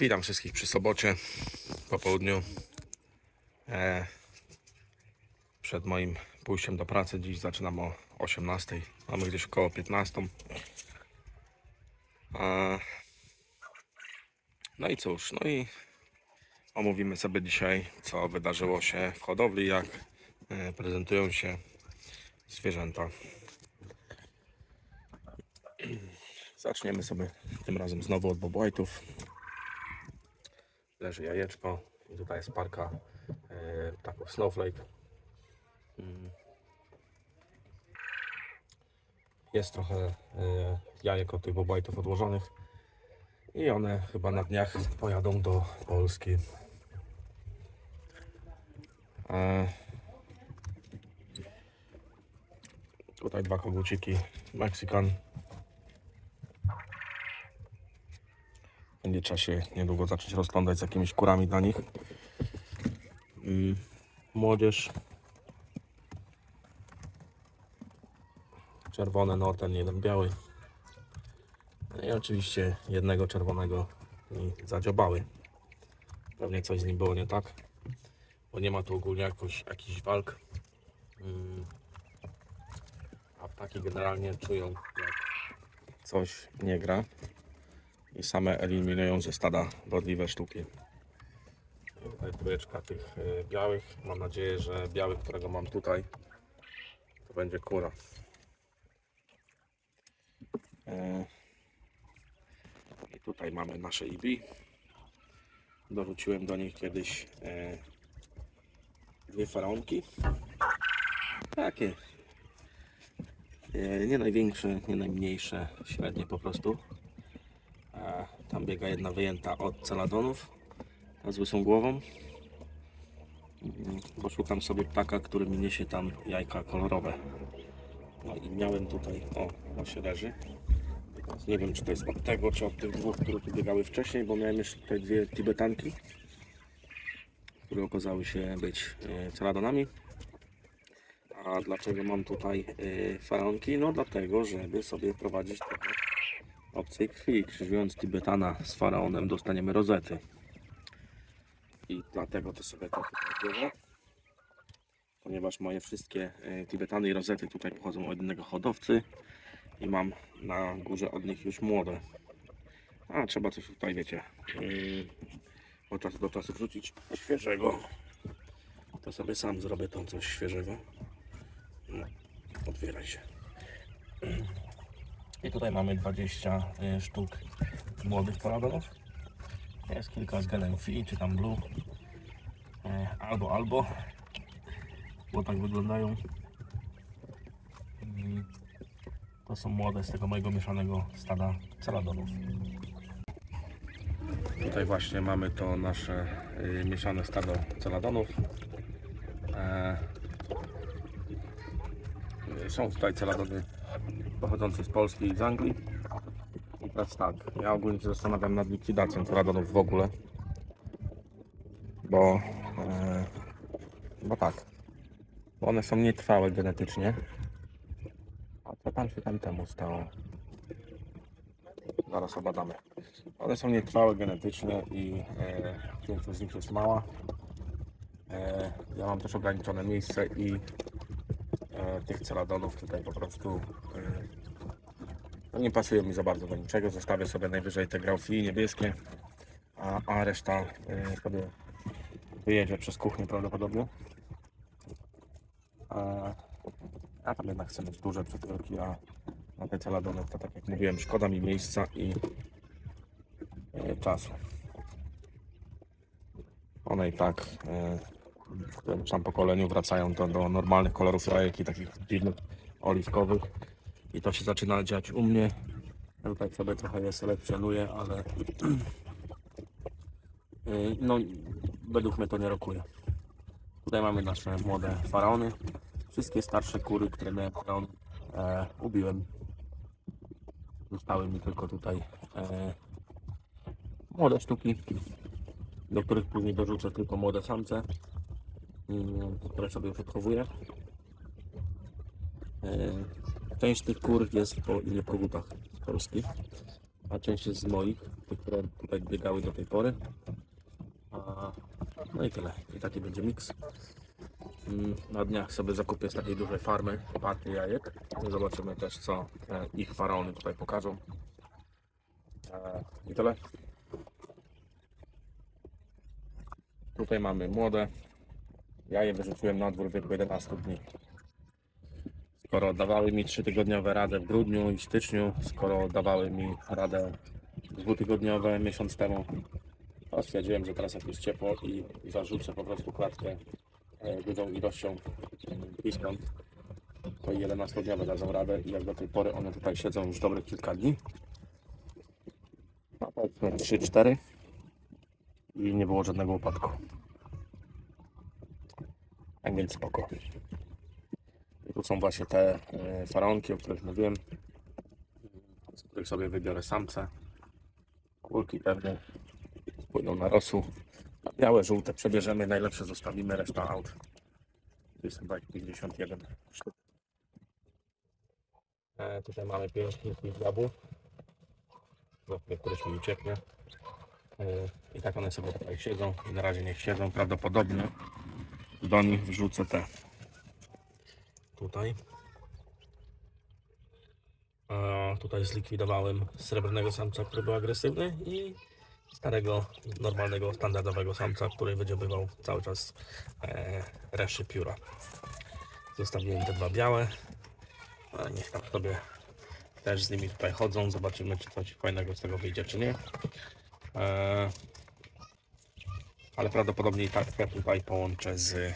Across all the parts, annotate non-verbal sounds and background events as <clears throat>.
Witam wszystkich przy sobocie po południu. E, przed moim pójściem do pracy dziś zaczynam o 18. Mamy gdzieś około 15. E, no i cóż, no i omówimy sobie dzisiaj, co wydarzyło się w hodowli, jak e, prezentują się zwierzęta. Zaczniemy sobie tym razem znowu od Bob White'ów leży jajeczko i tutaj jest parka e, Snowflake. Mm. Jest trochę e, jajek od tych bobajtów odłożonych i one chyba na dniach pojadą do Polski. E, tutaj dwa koguciki Mexican. Będzie trzeba się niedługo zacząć rozglądać z jakimiś kurami dla nich. Młodzież. Czerwone, no ten jeden biały. No I oczywiście jednego czerwonego i zadziobały. Pewnie coś z nim było nie tak. Bo nie ma tu ogólnie jakoś, jakichś walk. Mm. A ptaki generalnie czują jak coś nie gra i same eliminują ze stada wadliwe sztuki. Tutaj trójeczka tych y, białych. Mam nadzieję, że biały, którego mam tutaj, to będzie kura. E, I tutaj mamy nasze IB. Dorzuciłem do nich kiedyś e, dwie faraonki. Takie. E, Nie największe, nie najmniejsze, średnie po prostu. Tam biega jedna wyjęta od celadonów z łysą głową. Mm, Poszukam sobie ptaka, który mi niesie tam jajka kolorowe. No i miałem tutaj, o, właśnie leży. Teraz nie wiem, czy to jest od tego, czy od tych dwóch, które tu biegały wcześniej, bo miałem jeszcze tutaj dwie tibetanki, które okazały się być e, celadonami. A dlaczego mam tutaj e, faraonki? No dlatego, żeby sobie prowadzić trochę obcej krwi. Krzyżując Tibetana z faraonem dostaniemy rozety. I dlatego to sobie tutaj bierze. Ponieważ moje wszystkie e, Tibetany i rozety tutaj pochodzą od innego hodowcy i mam na górze od nich już młode. A trzeba coś tutaj, wiecie, yy, od czasu do czasu wrzucić świeżego. To sobie sam zrobię tam coś świeżego. No, otwieraj się. I tutaj mamy 20 y, sztuk młodych paradonów. Jest kilka z Phi, czy tam Blue. E, Albo, albo. Bo tak wyglądają. Mm, To są młode z tego mojego mieszanego stada celadonów. Tutaj właśnie mamy to nasze y, mieszane stado celadonów. E, są tutaj celadony pochodzący z Polski i z Anglii. I teraz tak, ja ogólnie się zastanawiam nad likwidacją celadonów w ogóle. Bo, e, bo tak, bo one są nietrwałe genetycznie. A co tam się tam temu stało? Zaraz obadamy. One są nietrwałe genetycznie i e, większość z nich jest mała. E, ja mam też ograniczone miejsce i e, tych celadonów tutaj po prostu e, nie pasują mi za bardzo do niczego. Zostawię sobie najwyżej te graufi niebieskie, a, a reszta e, sobie wyjedzie przez kuchnię prawdopodobnie. E, ja tam jednak chcę mieć duże przykryki, a na te celadony to tak jak mówiłem, szkoda mi miejsca i e, czasu. One i tak e, w którymś tam pokoleniu wracają to do normalnych kolorów jajek i takich dziwnych oliwkowych. I to się zaczyna dziać u mnie. Ja tutaj sobie trochę je selekcjonuję, ale <clears throat> y, no, według mnie to nie rokuje. Tutaj mamy nasze młode faraony. Wszystkie starsze kury, które miałem faraon, e, ubiłem. Zostały mi tylko tutaj e, młode sztuki, do których później dorzucę tylko młode samce, które sobie już odchowuję. E, Część tych kur jest po innych kogutach z Polski. a część jest z moich, które tutaj biegały do tej pory. No i tyle. I taki będzie miks. Mm, Na dniach sobie zakupię z takiej dużej farmy partię jajek. Zobaczymy też co e, ich faraony tutaj pokażą. E, I tyle. Tutaj mamy młode. Ja je wyrzuciłem na dwór w wieku 11 dni. Skoro dawały mi 3-tygodniowe radę w grudniu i styczniu, skoro dawały mi radę dwutygodniowe miesiąc temu, to stwierdziłem, że teraz jak jest ciepło i zarzucę po prostu klatkę e, dużą ilością pisząt, to i 11-dniowe dadzą radę i jak do tej pory one tutaj siedzą już dobrych kilka dni. No powiedzmy 3-4 i nie było żadnego upadku. Tak więc spoko. Tu są właśnie te e, faraonki, o których mówiłem, z których sobie wybiorę samce. Kulki pewnie płyną na rosół. A białe, żółte przebierzemy, najlepsze zostawimy, reszta aut. Tu jest chyba 51 sztuk. E, tutaj mamy pięknych diabłów. Zobaczmy, któryś mi ucieknie. E, I tak one sobie tutaj siedzą i na razie niech siedzą. Prawdopodobnie do nich wrzucę te tutaj. A tutaj zlikwidowałem srebrnego samca, który był agresywny i starego, normalnego, standardowego samca, który wydziobywał cały czas e, reszty pióra. Zostawiłem te dwa białe, ale niech tam sobie też z nimi tutaj chodzą. Zobaczymy, czy coś fajnego z tego wyjdzie, czy nie. E, ale prawdopodobnie i tak te tutaj połączę z e,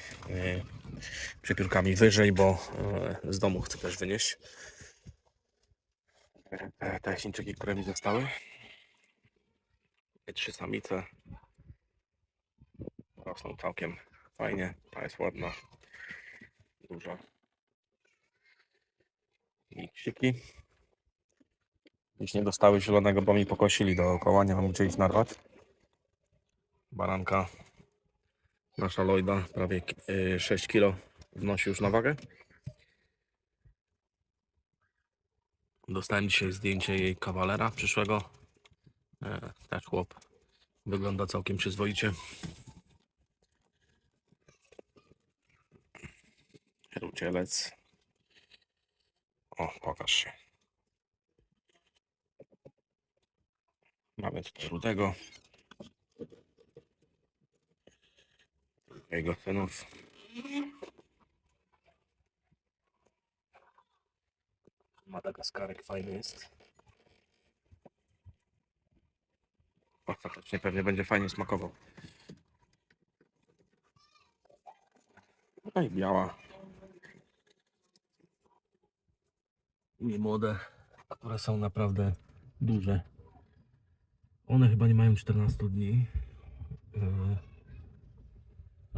przepiórkami wyżej, bo e, z domu chcę też wynieść te, te Chińczyki, które mi zostały. Te trzy samice rosną całkiem fajnie. Ta jest ładna, duża. I ksiki. Dziś nie dostały zielonego, bo mi pokosili dookoła, nie mam gdzie iść narwać. Baranka nasza Lloyda prawie ki- y, 6 kg wnosi już na wagę. Dostałem dzisiaj zdjęcie jej kawalera przyszłego. E, też chłop. Wygląda całkiem przyzwoicie. Rucielec. O, pokaż się. Mamy tutaj. Jego synów. Madagaskarek fajny jest. O, faktycznie pewnie będzie fajnie smakował. No i biała. I młode, które są naprawdę duże. One chyba nie mają 14 dni. Yy,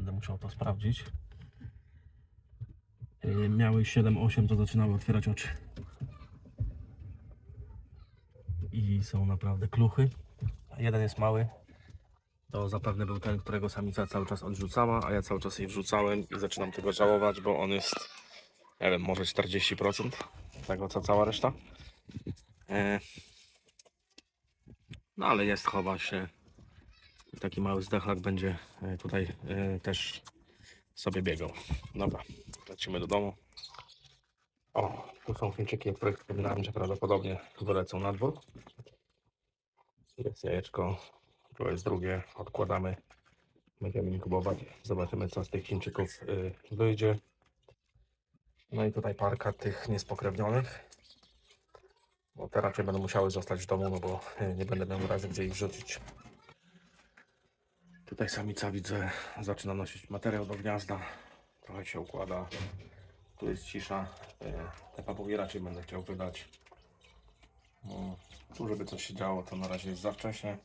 Będę musiał to sprawdzić. Yy, Miały 7-8, to zaczynały otwierać oczy. I są naprawdę kluchy. Jeden jest mały. To zapewne był ten, którego samica cały czas odrzucała, a ja cały czas jej wrzucałem i zaczynam tego żałować, bo on jest, nie wiem, może 40% tego co cała reszta. E, No ale jest, chowa się. Taki mały zdechlak będzie e, tutaj e, też sobie biegał. Dobra, lecimy do domu. O, tu są Chińczyki, o których wspominałem, że prawdopodobnie wylecą na dwór. Jest jajeczko, tu jest drugie, odkładamy. Będziemy inkubować, zobaczymy co z tych Chińczyków y, wyjdzie. No i tutaj parka tych niespokrewnionych. Bo te raczej będą musiały zostać w domu, no bo nie będę miał razy gdzie ich wrzucić. Tutaj samica widzę, zaczyna nosić materiał do gniazda. Trochę się układa. Tu jest cisza. Y, Te papugi raczej będę chciał wydać. No, tu żeby coś się działo, to na razie jest za wcześnie.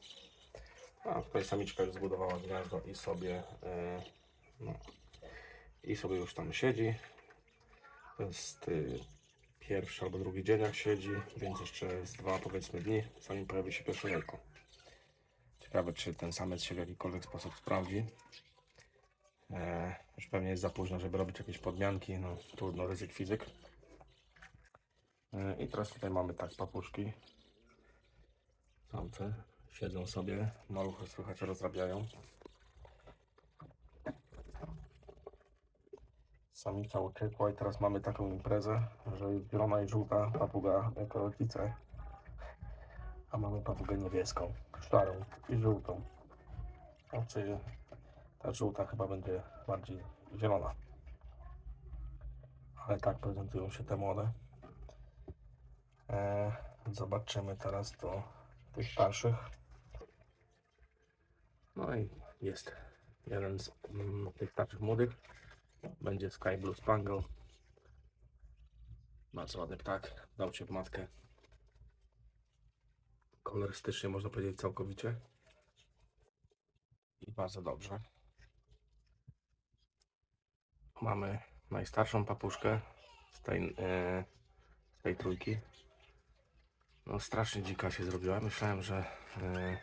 A tutaj samiczka już zbudowała gniazdo i sobie e, no, i sobie już tam siedzi. To jest y, pierwszy albo drugi dzień jak siedzi, więc jeszcze jest dwa powiedzmy dni, zanim pojawi się pierwsze jajko. Ciekawe czy ten samiec się w jakikolwiek sposób sprawdzi. E, już pewnie jest za późno, żeby robić jakieś podmianki, no trudno, ryzyk fizyk. E, I teraz tutaj mamy tak papuszki. Samce siedzą sobie, maluchy słychać rozrabiają. Samica uciekła i teraz mamy taką imprezę, że jest zielona i żółta papuga jako rodzice. A mamy papugę niebieską, szarą i żółtą. Znaczy ta żółta chyba będzie bardziej zielona. Ale tak prezentują się te młode. E, zobaczymy teraz do tych starszych. No i jest jeden z mm, tych starszych młodych. Będzie Sky Blue Spangle. Bardzo ładny ptak. Dał się w matkę. Kolorystycznie można powiedzieć całkowicie. I bardzo dobrze. Mamy najstarszą papuszkę z tej, e, z tej trójki. No strasznie dzika się zrobiła. Myślałem, że e,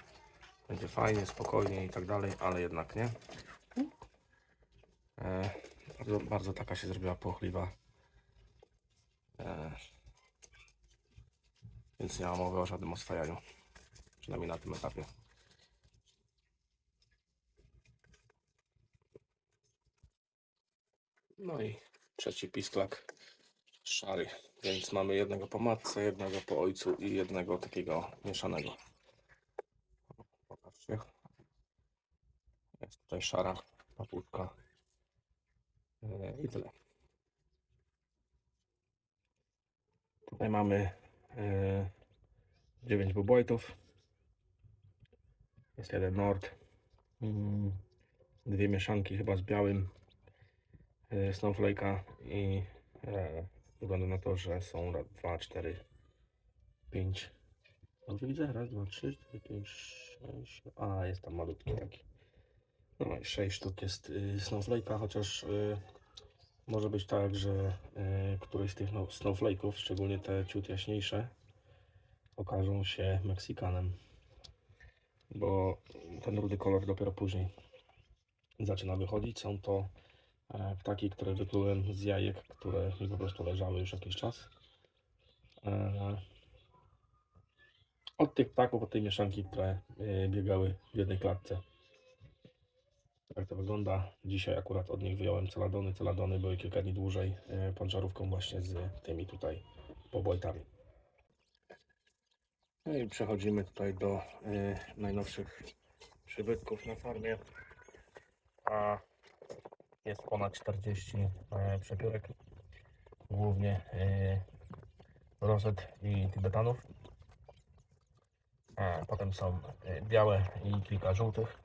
będzie fajnie, spokojnie i tak dalej, ale jednak nie. E, bardzo, bardzo taka się zrobiła pochliwa. Więc nie ma mowy o żadnym oswajaniu. Przynajmniej na tym etapie. No i trzeci pisklak szary. Więc mamy jednego po matce, jednego po ojcu i jednego takiego mieszanego. Popatrzcie. Jest tutaj szara papuszka. E, I tyle. Tutaj mamy 9 bubojtów. Jest jeden nord. Mm, Dwie mieszanki chyba z białym e, snowflake'a i e, wygląda na to, że są 2, 4, 5. Dobrze widzę? Raz, dwa, trzy, cztery, pięć, sześć. A, jest tam malutki taki. No i 6 sztuk jest y, snowflake'a, chociaż y, może być tak, że y, któryś z tych no, snowflake'ów, szczególnie te ciut jaśniejsze, okażą się Meksikanem. Bo ten rudy kolor dopiero później zaczyna wychodzić. Są to e, ptaki, które wyklułem z jajek, które mi po prostu leżały już jakiś czas. E, Od tych ptaków, od tej mieszanki, które e, biegały w jednej klatce. Tak to wygląda. Dzisiaj akurat od nich wyjąłem celadony. Celadony były kilka dni dłużej e, pod żarówką właśnie z tymi tutaj pobojtami. No i przechodzimy tutaj do e, najnowszych przybytków na farmie. A jest ponad 40 e, przepiórek. Głównie rozet i tybetanów. Potem są białe i kilka żółtych.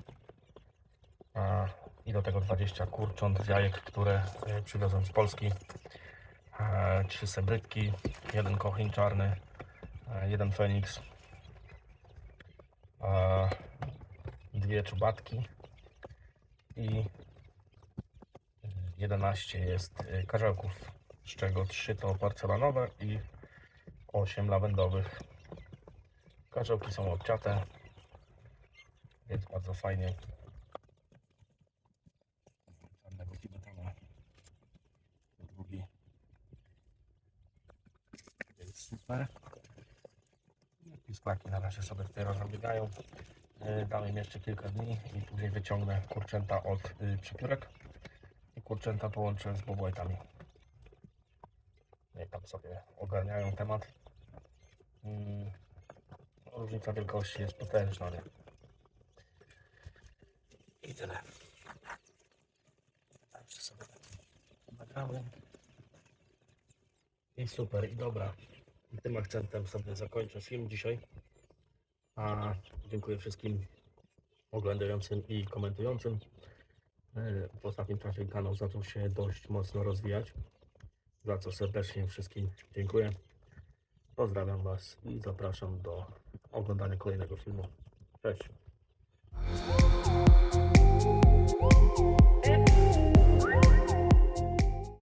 I do tego 20 kurcząt z jajek, które e, przywiozłem z Polski. E, Trzy sebrytki, jeden kochin czarny, e, jeden feniks, dwie czubatki i e, 11 jest karzełków, z czego 3 to porcelanowe i 8 lawendowych. Karzełki są obciate, więc bardzo fajnie czarnego tibetana. Drugi. Więc super. Pisklaki na razie sobie tutaj rozbiegają. Yy, Dam im jeszcze kilka dni i później wyciągnę kurczęta od y, przepiórek i kurczęta połączę z bobojtami. Niech tam sobie ogarniają temat. Mm, Różnica wielkości jest potężna, nie? I tyle. Także sobie tak nagrałem. I super, i dobra. I tym akcentem sobie zakończę film dzisiaj. A dziękuję wszystkim oglądającym i komentującym. E, W ostatnim czasie kanał zaczął się dość mocno rozwijać. Za co serdecznie wszystkim dziękuję. Pozdrawiam Was i zapraszam do oglądania kolejnego filmu. Cześć.